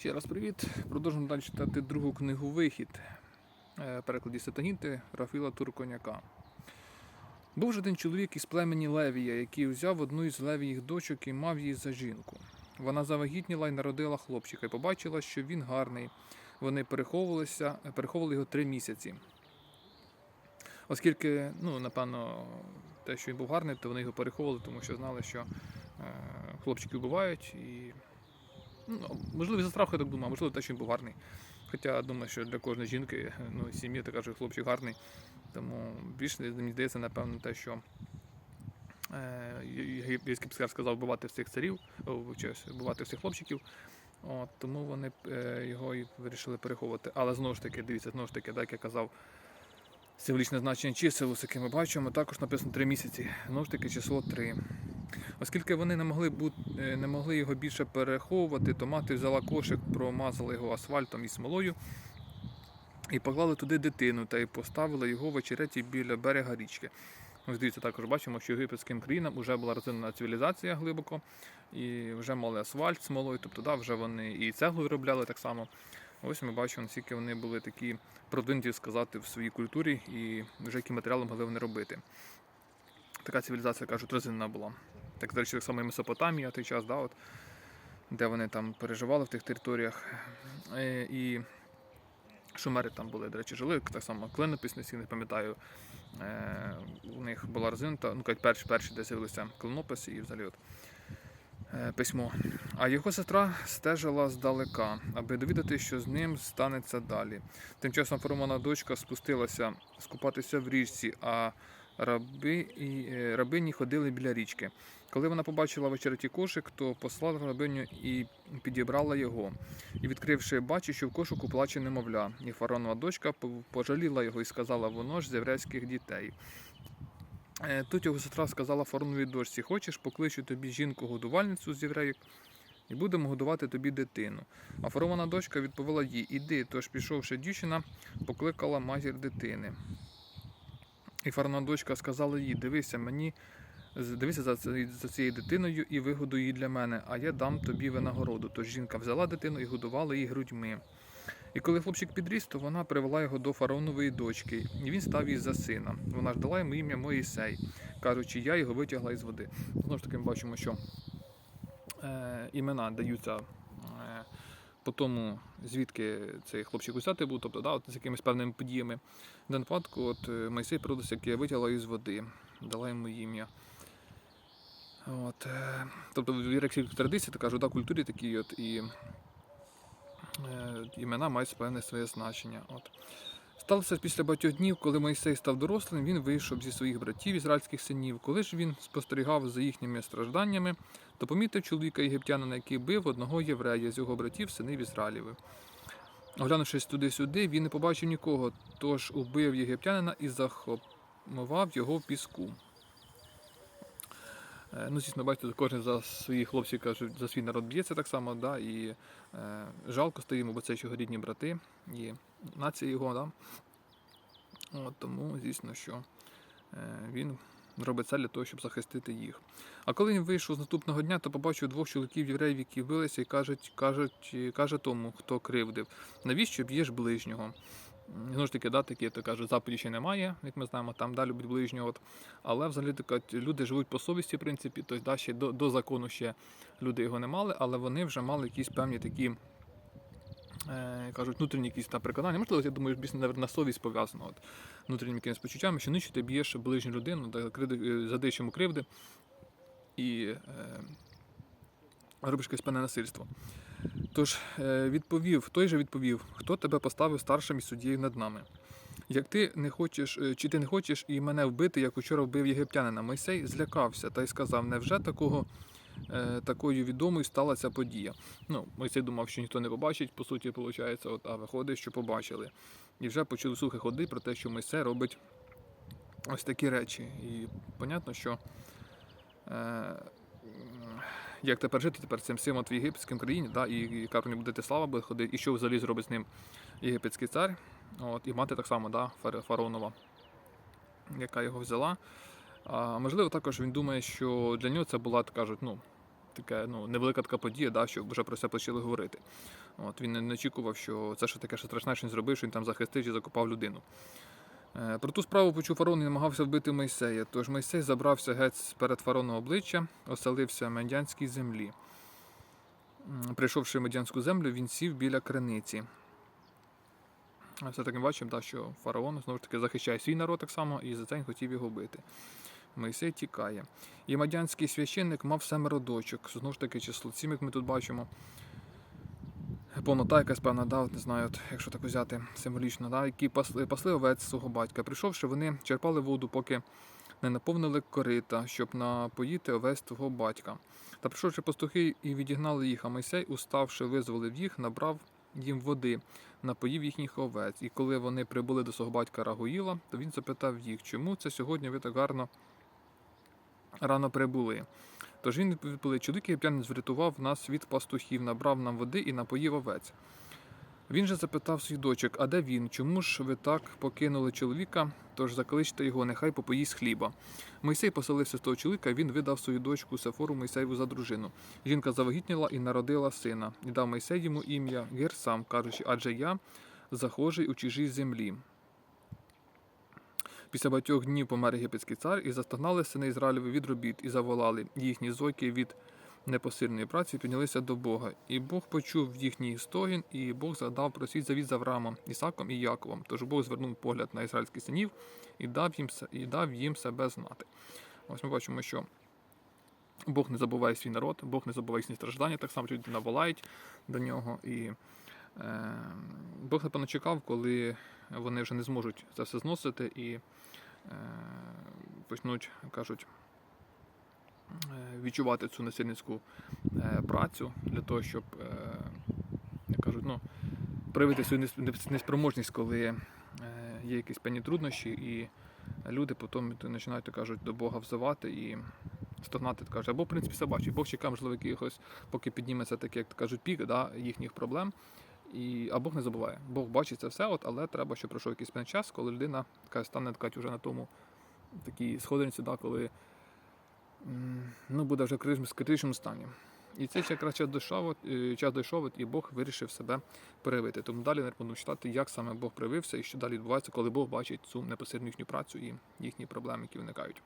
Ще раз привіт. Продовжуємо далі читати другу книгу Вихід е, перекладі Сатанінти Рафіла Турконяка. Був же один чоловік із племені Левія, який взяв одну із левіїх дочок і мав її за жінку. Вона завагітніла і народила хлопчика, і побачила, що він гарний. Вони переховувалися, переховували його три місяці. Оскільки, ну, напевно, те, що він був гарний, то вони його переховували, тому що знали, що е, хлопчики вбивають і Ну, можливо, за страху я так думаю, можливо, те, що він був гарний. Хоча думаю, що для кожної жінки, ну, сім'ї така що хлопчик гарний. Тому більше мені здається, напевно, те, що е, єгипетський психар сказав вбивати всіх царів, вбивати всіх хлопчиків. От, тому вони е, його і вирішили переховувати. Але знову ж таки, дивіться, знову ж таки, так я казав, символічне значення чисел, яким ми бачимо, також написано 3 місяці. Знову ж таки, число 3. Оскільки вони не могли бут, е, не могли його більше переховувати, то мати взяла кошик, промазала його асфальтом і смолою і поклали туди дитину та й поставили його в очереті біля берега річки. Ось дивіться, також бачимо, що єгипетським країнам вже була розвинена цивілізація глибоко, і вже мали асфальт смолою, тобто да, вже вони і цеглу виробляли так само. Ось ми бачимо, наскільки вони були такі продвинуті сказати в своїй культурі і вже які матеріали могли вони робити. Така цивілізація, кажуть, розвинена була. Так, до речі, так само і Месопотамія той час, да, от, де вони там переживали в тих територіях. Е, і шумери там були, до речі, жили, так само клинописниці, не пам'ятаю. Е, у них була розвинута, ну кажуть, перші, перші де з'явилися клинописи і взагалі от, е, письмо. А його сестра стежила здалека, аби довідати, що з ним станеться далі. Тим часом фаромана дочка спустилася скупатися в річці, а раби і е, рабині ходили біля річки. Коли вона побачила в кошик, то послала рабиню і підібрала його. І відкривши, бачить, що в кошику плаче немовля. І фаронова дочка пожаліла його і сказала, воно ж з єврейських дітей. Е, Тут його сестра сказала фароновій дочці: Хочеш, покличу тобі жінку-годувальницю з євреїв, і будемо годувати тобі дитину. А фарована дочка відповіла їй: Іди, тож пішовши дівчина, покликала матір дитини. І фараона дочка сказала їй: Дивися мені, дивися за, за цією дитиною і вигодуй її для мене, а я дам тобі винагороду. Тож жінка взяла дитину і годувала її грудьми. І коли хлопчик підріс, то вона привела його до фараонової дочки, і він став їй за сина. Вона ж дала йому ім'я Моїсей, кажучи, я його витягла із води. Знову ж таки, ми бачимо, що е, імена даються е, по тому, звідки цей хлопчик узяти був, тобто да, от, з якимись певними подіями. В даному випадку, от е, природився, як я витягла із води, дала йому ім'я. От, е, тобто в іракській традиції, така жода культурі такі, от, і е, імена мають певне своє значення. От. Сталося після багатьох днів, коли Мойсей став дорослим, він вийшов зі своїх братів ізраїльських синів. Коли ж він спостерігав за їхніми стражданнями, то помітив чоловіка єгиптянина, який бив одного єврея з його братів, синів Ізраїлевих. Оглянувшись туди-сюди, він не побачив нікого, тож убив єгиптянина і захопмував його в піску. Е, Ну, звісно, бачите, кожен за своїх хлопців кажуть, за свій народ б'ється так само, да, і е, жалко стоїмо, бо це його рідні брати, і нація його, да. От, тому, звісно, що е, він робить це для того, щоб захистити їх. А коли він вийшов з наступного дня, то побачив двох чоловіків євреїв, які билися, і кажуть, кажуть, каже тому, хто кривдив, навіщо б'єш ближнього? Знову ж таки, да, такі, то кажуть, заповіді ще немає, як ми знаємо, там да, любить ближнього. Але взагалі така, люди живуть по совісті, в принципі, тобто да, ще до, до закону ще люди його не мали, але вони вже мали якісь певні такі. Е, кажуть, внутрішні якісь та переконання. Можливо, я думаю, більше на совість пов'язано от, внутрішніми якимись почуттями, що нічого ти б'єш ближню людину, та криди- е, кривди і е, робиш якесь певне насильство. Тож е, відповів, той же відповів, хто тебе поставив старшим і суддєю над нами. Як ти не хочеш, е, чи ти не хочеш і мене вбити, як учора вбив єгиптянина, Мойсей злякався та й сказав: невже такого такою відомою стала ця подія? Ну, Мойсей думав, що ніхто не побачить, по суті, виходить, от, а виходить, що побачили. І вже почули слухи ходи про те, що Мойсей робить ось такі речі. І понятно, що. Е, як тепер жити тепер цим всім от в єгипетській країні, да, і яка про нього буде слава буде ходити, і що взагалі зробить з ним єгипетський цар, от, і мати так само, да, фараонова, яка його взяла. А можливо, також він думає, що для нього це була, кажуть, ну, таке, ну, невелика така подія, да, що вже про це почали говорити. От, він не очікував, що це ще таке що страшне, що він зробив, що він там захистив чи закопав людину. Е, Про ту справу почув фараон і намагався вбити Мойсея. Тож Мойсей забрався геть перед фараоном обличчя, оселився в медянській землі. Прийшовши в медянську землю, він сів біля криниці. Все таки бачимо, що фараон знову ж таки захищає свій народ так само і за це він хотів його бити. Мойсей тікає. І мадянський священник мав семеро дочок. Знову ж таки, число сім, як ми тут бачимо. Повнота якась певна, да, не знаю, от, якщо так взяти символічно, да, які пасли, пасли овець свого батька. Прийшовши, вони черпали воду, поки не наповнили корита, щоб напоїти овець твого батька. Та прийшовши пастухи і відігнали їх, а Мойсей, уставши, визволив їх, набрав їм води, напоїв їхніх овець. І коли вони прибули до свого батька Рагуїла, то він запитав їх, чому це сьогодні ви так гарно рано прибули. Тож він відповів, чоловік єгиптянин врятував нас від пастухів, набрав нам води і напоїв овець. Він же запитав своїх дочок, а де він? Чому ж ви так покинули чоловіка? Тож закличте його, нехай попоїсть хліба. Мойсей поселився з того чоловіка, він видав свою дочку Сефору Мойсеєву за дружину. Жінка завагітніла і народила сина, і дав Мойсей йому ім'я Герсам, кажучи, адже я захожий у чужій землі. Після багатьох днів помер єгипетський цар, і застогнали сини Ізраїлеві від робіт, і заволали їхні зойки від непосильної праці, піднялися до Бога. І Бог почув їхній стогін, і Бог згадав про свій завіт з Авраамом, Ісаком і Яковом. Тож Бог звернув погляд на ізраїльських синів і дав їм, і дав їм себе знати. Ось ми бачимо, що Бог не забуває свій народ, Бог не забуває їхні страждання, так само люди наволають до нього. І Бог, напевно, чекав, коли вони вже не зможуть це все зносити і е, почнуть, кажуть, е, відчувати цю насильницьку е, працю для того, щоб, як кажуть, ну, проявити свою нес- нес- неспроможність, коли є якісь певні труднощі, і люди потім починають, кажуть, до Бога взивати і стогнати, кажуть. Або, в принципі, бачить. Бог чекає, можливо, якихось, поки підніметься таке, як кажуть, пік да, їхніх проблем. І, а Бог не забуває. Бог бачить це все, от, але треба, щоб пройшов якийсь певний час, коли людина така стане така вже на тому такій сходинці, да, коли ну, буде вже в критичному- стані. І цей ще якраз час дійшов, е, час дійшов, і Бог вирішив себе проявити. Тому далі не будемо читати, як саме Бог проявився і що далі відбувається, коли Бог бачить цю непосередню їхню працю і їхні проблеми, які виникають.